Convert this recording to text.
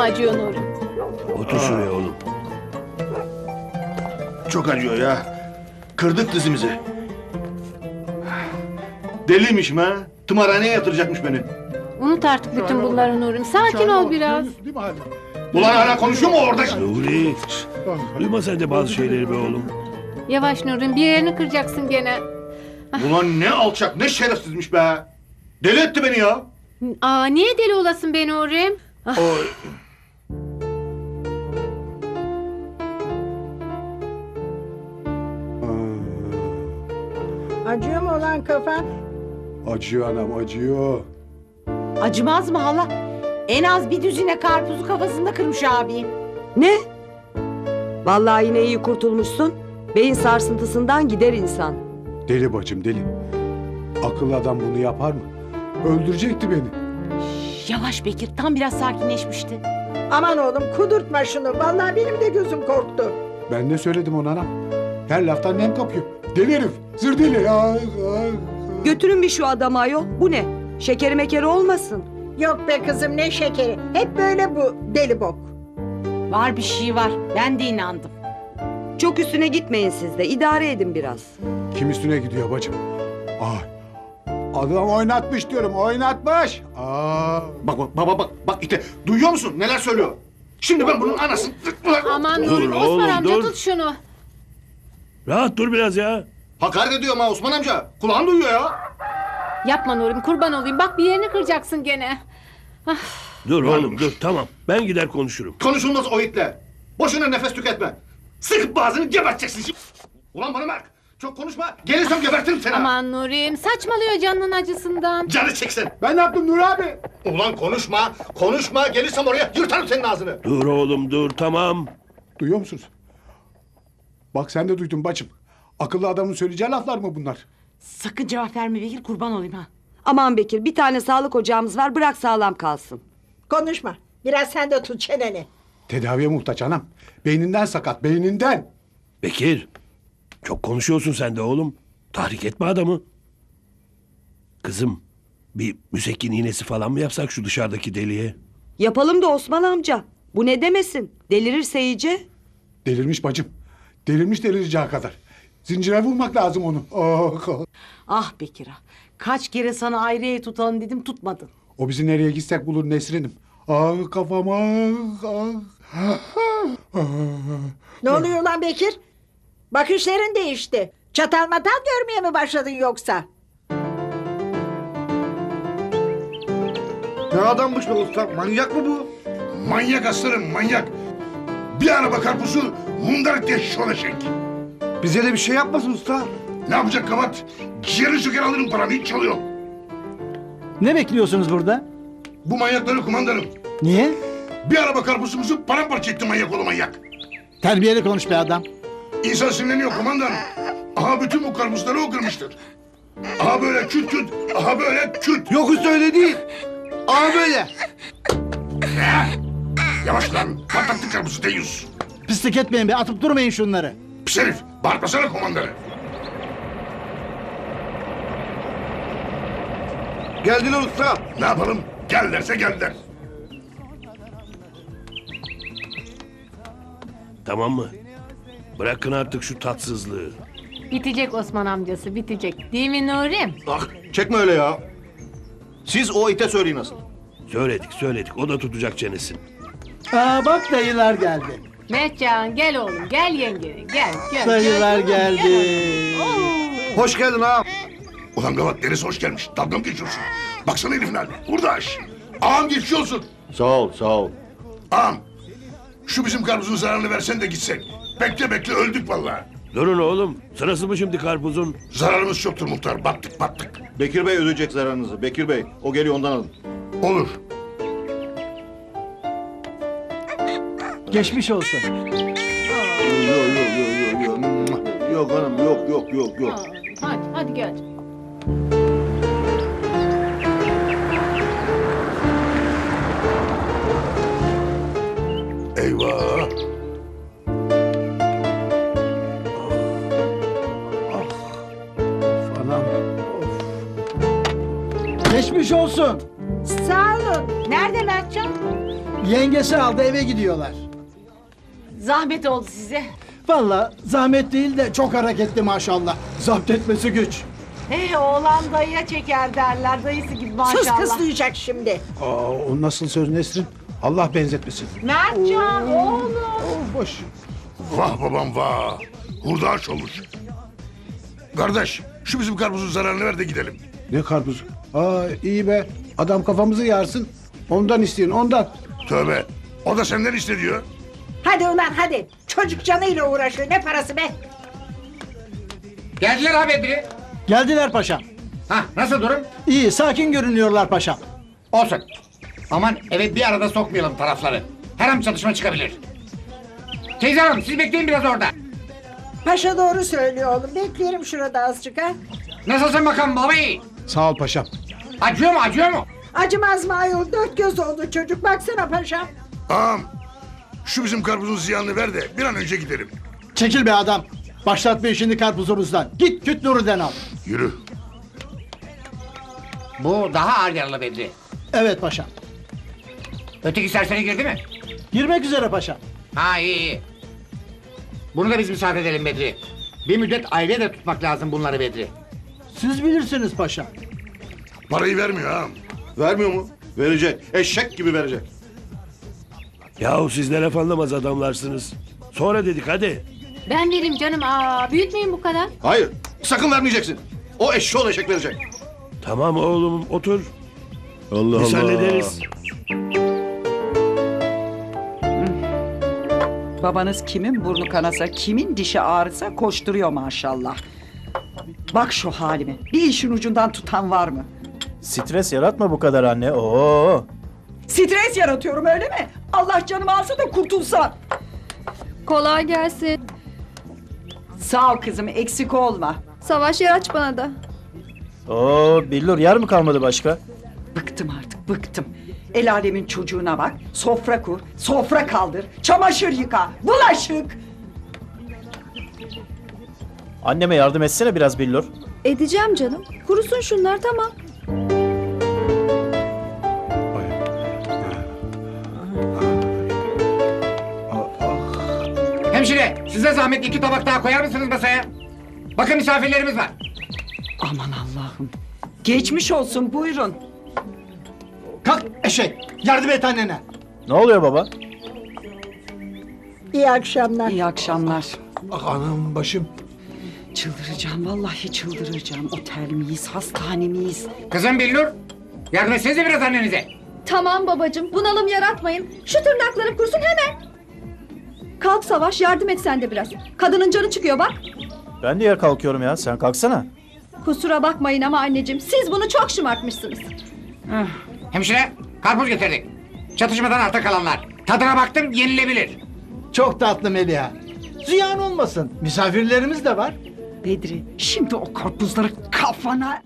mu acıyor Nuri? Otur şuraya oğlum. Çok acıyor ya. Kırdık dizimizi. Deliymişim ha. Tımarhaneye yatıracakmış beni. Unut artık bütün bunları Nuri'm. Sakin ol biraz. Değil mi hala? Ulan hala konuşuyor mu orada? Nuri. Duyma sen de bazı şeyleri be oğlum. Yavaş Nuri'm bir yerini kıracaksın gene. Ulan ne alçak ne şerefsizmiş be. Deli etti beni ya. Aa niye deli olasın be Nuri'm? Oy. Olan kafan? Acıyor anam acıyor. Acımaz mı hala? En az bir düzine karpuzu kafasında kırmış abim. Ne? Vallahi yine iyi kurtulmuşsun. Beyin sarsıntısından gider insan. Deli bacım deli. Akıllı adam bunu yapar mı? Öldürecekti beni. Yavaş Bekir tam biraz sakinleşmişti. Aman oğlum kudurtma şunu. Vallahi benim de gözüm korktu. Ben ne söyledim ona anam? Her laftan nem kapıyor. Deli herif. Zır deli. Ay. Götürün bir şu adamı ayol. Bu ne? Şekeri mekeri olmasın. Yok be kızım ne şekeri. Hep böyle bu deli bok. Var bir şey var. Ben de inandım. Çok üstüne gitmeyin siz de. İdare edin biraz. Kim üstüne gidiyor bacım? Ay. Adam oynatmış diyorum. Oynatmış. Aa. Bak bak baba bak bak işte duyuyor musun neler söylüyor? Şimdi ben bunun anasını... Aman Dur Nuri'm Osman oğlum, amca dur. tut şunu. Rahat dur biraz ya. Hakaret ediyorum ha Osman amca. Kulağın duyuyor ya. Yapma Nuri'm kurban olayım. Bak bir yerini kıracaksın gene. Dur oğlum dur tamam. Ben gider konuşurum. Konuşulmaz o itle. Boşuna nefes tüketme. Sıkıp boğazını geberteceksin şimdi. Ulan bana bak. Çok konuşma. Gelirsem gebertirim seni. ha. Aman Nuri'm saçmalıyor canının acısından. Canı çeksin. Ben ne yaptım Nur abi? Ulan konuşma. Konuşma. Gelirsem oraya yırtarım senin ağzını. Dur oğlum dur tamam. Duyuyor musunuz? Bak sen de duydun bacım. Akıllı adamın söyleyeceği laflar mı bunlar? Sakın cevap verme Bekir kurban olayım ha. Aman Bekir bir tane sağlık ocağımız var. Bırak sağlam kalsın. Konuşma. Biraz sen de tut çeneni. Tedaviye muhtaç anam. Beyninden sakat, beyninden. Bekir. Çok konuşuyorsun sen de oğlum. Tahrik etme adamı. Kızım bir müsekkin iğnesi falan mı yapsak şu dışarıdaki deliye? Yapalım da Osman amca. Bu ne demesin? Delirirse iyice. Delirmiş bacım. Delirmiş delireceği kadar. Zincire vurmak lazım onu. Oh, oh. Ah Bekir ah. Kaç kere sana ayrıya tutalım dedim tutmadın. O bizi nereye gitsek bulur Nesrin'im. Ah kafam ah ah. ah. Ne oluyor lan Bekir? Bakışların değişti. Çatal matal görmeye mi başladın yoksa? Ne adammış be usta? Manyak mı bu? Manyak aslanım manyak. Bir araba karpuzu mundar diye olacak. Bize de bir şey yapmasın usta. Ne yapacak kavat? Ciğeri söker alırım paranı hiç çalıyor. Ne bekliyorsunuz burada? Bu manyakları kumandanım. Niye? Bir araba karpuzumuzu paramparça etti manyak oğlu manyak. Terbiyeli konuş be adam. İnsan sinirleniyor kumandanım. Aha bütün bu karpuzları o kırmıştır. Aha böyle küt küt, aha böyle küt. Yok usta öyle değil. Aa böyle. Yavaş lan, patlattı karpuzu deyyus. Pislik etmeyin be atıp durmayın şunları. Pis herif, bağırmasana kumandanı. Geldiler usta. Ne yapalım? Gel derse gel der. Tamam mı? Bırakın artık şu tatsızlığı. Bitecek Osman amcası bitecek. Değil mi Nuri'm? Ah çekme öyle ya. Siz o ite söyleyin nasıl? Söyledik söyledik o da tutacak çenesini. Aa bak dayılar geldi. Mehcan gel oğlum gel yenge gel gel. Dayılar gel, geldi. Hoş geldin ha. Ulan gavat neresi hoş gelmiş. Dalga mı geçiyorsun? Baksana herifin haline. Urdaş. Ağam geçiyor olsun. Sağ ol sağ ol. Ağam. Şu bizim karpuzun zararını versen de gitsek. Bekle bekle öldük vallahi. Durun oğlum. Sırası mı şimdi karpuzun? Zararımız çoktur muhtar. Battık battık. Bekir Bey ödeyecek zararınızı. Bekir Bey. O geliyor ondan alın. Olur. Geçmiş olsun. Yok yok yok yok yok. Yok hanım yok yok yok yok. Hadi hadi gel. Eyvah. Anam. Geçmiş olsun. Sağ olun. Nerede Mertcan? Yengesi aldı eve gidiyorlar. Zahmet oldu size. Valla zahmet değil de çok hareketli maşallah. Zapt etmesi güç. Eh oğlan dayıya çeker derler. Dayısı gibi maşallah. Sus kız duyacak şimdi. Aa, o nasıl söz Nesrin? Allah benzetmesin. Mertcan oğlum. Oo, boş. Vah babam vah. Hurdaç olmuş. Kardeş şu bizim karpuzun zararını ver de gidelim. Ne karpuzu? Aa iyi be. Adam kafamızı yarsın. Ondan isteyin ondan. Tövbe. O da senden istediyor. Hadi ulan hadi. Çocuk canıyla uğraşıyor. Ne parası be? Geldiler ha Bedri. Geldiler paşam. Ha nasıl durum? İyi sakin görünüyorlar paşam. Olsun. Aman eve bir arada sokmayalım tarafları. Her an çatışma çıkabilir. Teyze hanım siz bekleyin biraz orada. Paşa doğru söylüyor oğlum. Bekleyelim şurada azıcık ha. Nasılsın bakalım babayı? Sağ ol paşam. Acıyor mu acıyor mu? Acımaz mı ayol? Dört göz oldu çocuk. Baksana paşam. Ağam şu bizim karpuzun ziyanını ver de bir an önce gidelim. Çekil be adam. Başlatma işini karpuzumuzdan. Git küt Nuri'den al. Yürü. Bu daha ağır yaralı Bedri. Evet paşam. Öteki serseri girdi mi? Girmek üzere paşam. Ha iyi iyi. Bunu da biz misafir edelim Bedri. Bir müddet aile de tutmak lazım bunları Bedri. Siz bilirsiniz paşam. Parayı vermiyor ağam. Vermiyor mu? Verecek. Eşek gibi verecek. Yahu siz ne laf anlamaz adamlarsınız. Sonra dedik hadi. Ben vereyim canım. Aa, büyütmeyin bu kadar. Hayır. Sakın vermeyeceksin. O eşşoğlu eşek verecek. Tamam oğlum otur. Allah Biz hallederiz. Babanız kimin burnu kanasa, kimin dişi ağrısa koşturuyor maşallah. Bak şu halime. Bir işin ucundan tutan var mı? Stres yaratma bu kadar anne. Oo. Stres yaratıyorum öyle mi? Allah canımı alsa da kurtulsam. Kolay gelsin. Sağ ol kızım eksik olma. Savaş yer aç bana da. Oo, billur yer mi kalmadı başka? Bıktım artık bıktım. El alemin çocuğuna bak. Sofra kur, sofra kaldır, çamaşır yıka, bulaşık. Anneme yardım etsene biraz billur. Edeceğim canım. Kurusun şunlar tamam. Hemşire size zahmet iki tabak daha koyar mısınız masaya? Bakın misafirlerimiz var. Aman Allah'ım. Geçmiş olsun buyurun. Kalk eşek. Yardım et annene. Ne oluyor baba? İyi akşamlar. İyi akşamlar. Ah, anam başım. Çıldıracağım vallahi çıldıracağım. Otel miyiz, hastane miyiz? Kızım Billur. Yardım etsenize biraz annenize. Tamam babacığım. Bunalım yaratmayın. Şu tırnakları kursun hemen. Kalk Savaş yardım et sen de biraz. Kadının canı çıkıyor bak. Ben de yer kalkıyorum ya. Sen kalksana. Kusura bakmayın ama anneciğim siz bunu çok şımartmışsınız. Hemşire karpuz getirdik. Çatışmadan arta kalanlar. Tadına baktım yenilebilir. Çok tatlı Meliha. Ziyan olmasın. Misafirlerimiz de var. Bedri şimdi o karpuzları kafana...